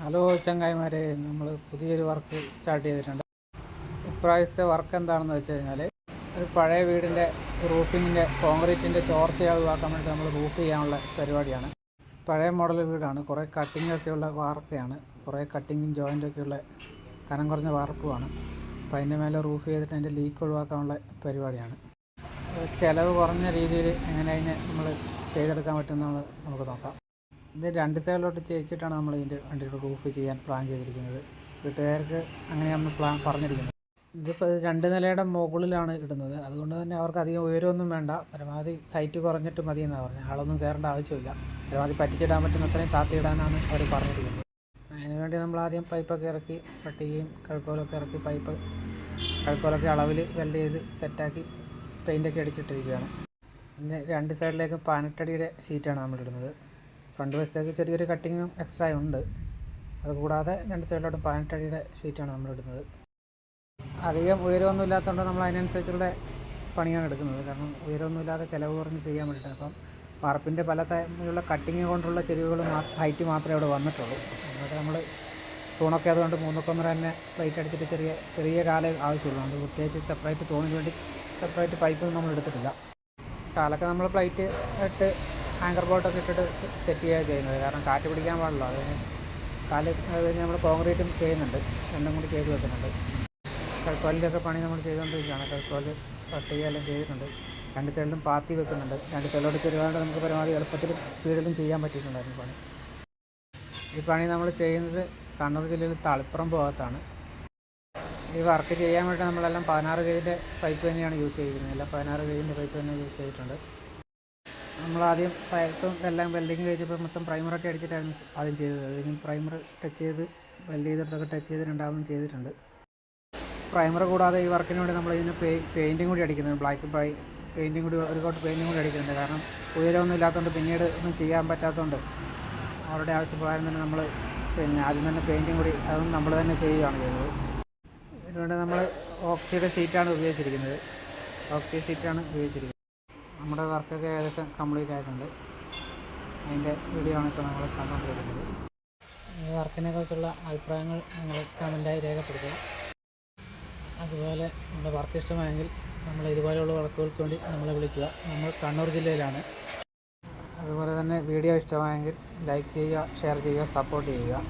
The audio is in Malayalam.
ഹലോ ചങ്ങായിമാരെ നമ്മൾ പുതിയൊരു വർക്ക് സ്റ്റാർട്ട് ചെയ്തിട്ടുണ്ട്. ഇപ്രാവശ്യത്തെ വർക്ക് എന്താണെന്ന് വെച്ച് കഴിഞ്ഞാൽ ഒരു പഴയ വീടിന്റെ റൂഫിങ്ങിന്റെ കോൺക്രീറ്റിന്റെ ചോർച്ച ഒഴിവാക്കാൻ വേണ്ടി നമ്മൾ റൂഫ് ചെയ്യാനുള്ള പരിപാടിയാണ്. പഴയ മോഡൽ വീടാണ് കുറേ കട്ടിങ്ങൊക്കെയുള്ള വാർക്കയാണ് കുറേ കട്ടിങ്ങും ജോയിന്റ് ഒക്കെയുള്ള കനം കുറഞ്ഞ വാർപ്പുമാണ്. അപ്പോൾ അതിന്റെ മേലെ റൂഫ് ചെയ്തിട്ട് അതിന്റെ ലീക്ക് ഒഴിവാക്കാനുള്ള പരിപാടിയാണ്. ചിലവ് കുറഞ്ഞ രീതിയിൽ എങ്ങനെ അതിനെ നമ്മൾ ചെയ്തെടുക്കാൻ പറ്റുമെന്ന് നമുക്ക് നോക്കാം. ഇത് രണ്ട് സൈഡിലോട്ട് ചേച്ചിട്ടാണ് നമ്മൾ ഇതിന്റെ വണ്ടിയുടെ റൂഫ് ചെയ്യാൻ പ്ലാൻ ചെയ്തിരിക്കുന്നത്. വീട്ടുകാർക്ക് അങ്ങനെയാണ് പ്ലാൻ പറഞ്ഞിരിക്കുന്നത്. ഇതിപ്പോൾ രണ്ട് നിലയുടെ മുകളിലാണ് ഇടുന്നത്. അതുകൊണ്ട് തന്നെ അവർക്ക് അധികം ഉയരമൊന്നും വേണ്ട. പരമാവധി ഹൈറ്റ് കുറഞ്ഞിട്ട് മതി എന്നാണ് പറഞ്ഞത്. ആളൊന്നും കയറേണ്ട ആവശ്യമില്ല. പരമാവധി പറ്റിച്ചിടാൻ പറ്റുന്ന അത്രയും താത്തിയിടാനാണ് അവർ പറഞ്ഞിരിക്കുന്നത്. അതിനുവേണ്ടി നമ്മൾ ആദ്യം പൈപ്പൊക്കെ ഇറക്കി പട്ടികയും കഴുക്കോലൊക്കെ ഇറക്കി പൈപ്പ് കഴുക്കോലൊക്കെ അളവിൽ വെൽഡ് ചെയ്ത് സെറ്റാക്കി പെയിന്റൊക്കെ അടിച്ചിട്ടിരിക്കുകയാണ്. പിന്നെ രണ്ട് സൈഡിലേക്കും പാനട്ടടിയുടെ ഷീറ്റാണ് നമ്മൾ ഇടുന്നത്. ഫ്രണ്ട് വശത്തേക്ക് ചെറിയൊരു കട്ടിങ്ങും എക്സ്ട്രാ ഉണ്ട്. അതുകൂടാതെ രണ്ട് സൈഡിലോട്ടും പതിനെട്ടടിയുടെ ഷീറ്റാണ് നമ്മൾ ഇടുന്നത്. അധികം ഉയരമൊന്നും ഇല്ലാത്തതുകൊണ്ട് നമ്മൾ അതിനനുസരിച്ചുള്ള പണിയാണ് എടുക്കുന്നത്. കാരണം ഉയരമൊന്നും ഇല്ലാതെ ചിലവ് കുറഞ്ഞ് ചെയ്യാൻ വേണ്ടിയിട്ട് അപ്പം വാർപ്പിന്റെ പല തരത്തിലുള്ള കട്ടിങ് കൊണ്ടുള്ള ചെരുവുകൾ ഹൈറ്റ് മാത്രമേ അവിടെ വന്നിട്ടുള്ളൂ. എന്നിട്ട് നമ്മൾ തൂണൊക്കെ അതുകൊണ്ട് മൂന്നൊക്കൊന്നര തന്നെ പ്ലേറ്റ് അടിച്ചിട്ട് ചെറിയ ചെറിയ കാലേ ആവശ്യമുള്ളൂ. അതുകൊണ്ട് പ്രത്യേകിച്ച് സെപ്പറേറ്റ് തൂണിന് വേണ്ടി സെപ്പറേറ്റ് പൈപ്പൊന്നും നമ്മൾ എടുത്തിട്ടില്ല. കാലൊക്കെ നമ്മൾ പ്ലേറ്റ് ഇട്ട് ആങ്കർ ബോട്ടൊക്കെ ഇട്ടിട്ട് സെറ്റ് ചെയ്യുക ചെയ്യുന്നത്. കാരണം കാറ്റ് പിടിക്കാൻ പാടില്ല. അത് കാൽ അത് നമ്മൾ കോൺക്രീറ്റും ചെയ്യുന്നുണ്ട്. രണ്ടും കൂടി ചെയ്ത് വെക്കുന്നുണ്ട്. കൽക്കോലിന്റെയൊക്കെ പണി നമ്മൾ ചെയ്തുകൊണ്ടിരിക്കുകയാണ്. കൽക്കോൽ പട്ടികയെല്ലാം ചെയ്തിട്ടുണ്ട്. രണ്ട് സൈഡിലും പാത്തി വെക്കുന്നുണ്ട്. രണ്ട് സൈഡിലോട്ട് ചെരുവാണ്ട് നമുക്ക് പരമാവധി എളുപ്പത്തിലും സ്പീഡിലും ചെയ്യാൻ പറ്റിയിട്ടുണ്ടായിരുന്നു പണി. ഈ പണി നമ്മൾ ചെയ്യുന്നത് കണ്ണൂർ ജില്ലയിൽ തളിപ്പുറം ഭാഗത്താണ്. ഈ വർക്ക് ചെയ്യാൻ വേണ്ടി നമ്മളെല്ലാം പതിനാറ് കെയിന്റെ പൈപ്പ് തന്നെയാണ് യൂസ് ചെയ്തിരുന്നത് എല്ലാം പതിനാറ് കെയിന്റെ പൈപ്പ് തന്നെ യൂസ് ചെയ്തിട്ടുണ്ട്. നമ്മളാദ്യം പൈപ്പും എല്ലാം വെൽഡിങ് കഴിച്ചപ്പോൾ മൊത്തം പ്രൈമറൊക്കെ അടിച്ചിട്ടായിരുന്നു ആദ്യം ചെയ്തത്. അല്ലെങ്കിൽ പ്രൈമർ ടച്ച് ചെയ്ത് വെൽഡ് ചെയ്തെടുത്തൊക്കെ ടച്ച് ചെയ്ത് രണ്ടാമതും ചെയ്തിട്ടുണ്ട്. പ്രൈമർ കൂടാതെ ഈ വർക്കിന് വേണ്ടി നമ്മൾ ഇതിന് പെയിന്റും കൂടി അടിക്കുന്നുണ്ട്. ബ്ലാക്ക് പൈ പെയിന്റും കൂടി ഒരു കോട്ട് പെയിന്റും കൂടി അടിക്കുന്നുണ്ട്. കാരണം ഉയരമൊന്നും ഇല്ലാത്തതുകൊണ്ട് പിന്നീട് ഒന്നും ചെയ്യാൻ പറ്റാത്തതുകൊണ്ട് അവരുടെ ആവശ്യപ്രകാരം തന്നെ നമ്മൾ പിന്നെ ആദ്യം തന്നെ പെയിന്റും കൂടി അതൊന്നും നമ്മൾ തന്നെ ചെയ്യുകയാണ് ചെയ്തത് ഇതിനുവേണ്ടി നമ്മൾ ഓക്സിയുടെ സീറ്റാണ് ഉപയോഗിച്ചിരിക്കുന്നത്. ഓക്സി സീറ്റാണ് ഉപയോഗിച്ചിരിക്കുന്നത്. നമ്മുടെ വർക്കൊക്കെ ഏകദേശം കംപ്ലീറ്റ് ആയിട്ടുണ്ട്. അതിന്റെ വീഡിയോ ആണ് ഇപ്പോൾ നമ്മൾ കണ്ടുകൊണ്ടിരിക്കുന്നത് ഈ വർക്കിനെ കുറിച്ചുള്ള അഭിപ്രായങ്ങൾ നിങ്ങൾ കമന്റായി രേഖപ്പെടുത്തുക. അതുപോലെ നമ്മുടെ വർക്ക് ഇഷ്ടമായെങ്കിൽ നമ്മൾ ഇതുപോലെയുള്ള വർക്കുകൾക്ക് വേണ്ടി നമ്മളെ വിളിക്കുക. നമ്മൾ കണ്ണൂർ ജില്ലയിലാണ്. അതുപോലെ തന്നെ വീഡിയോ ഇഷ്ടമായെങ്കിൽ ലൈക്ക് ചെയ്യുക ഷെയർ ചെയ്യുക സപ്പോർട്ട് ചെയ്യുക.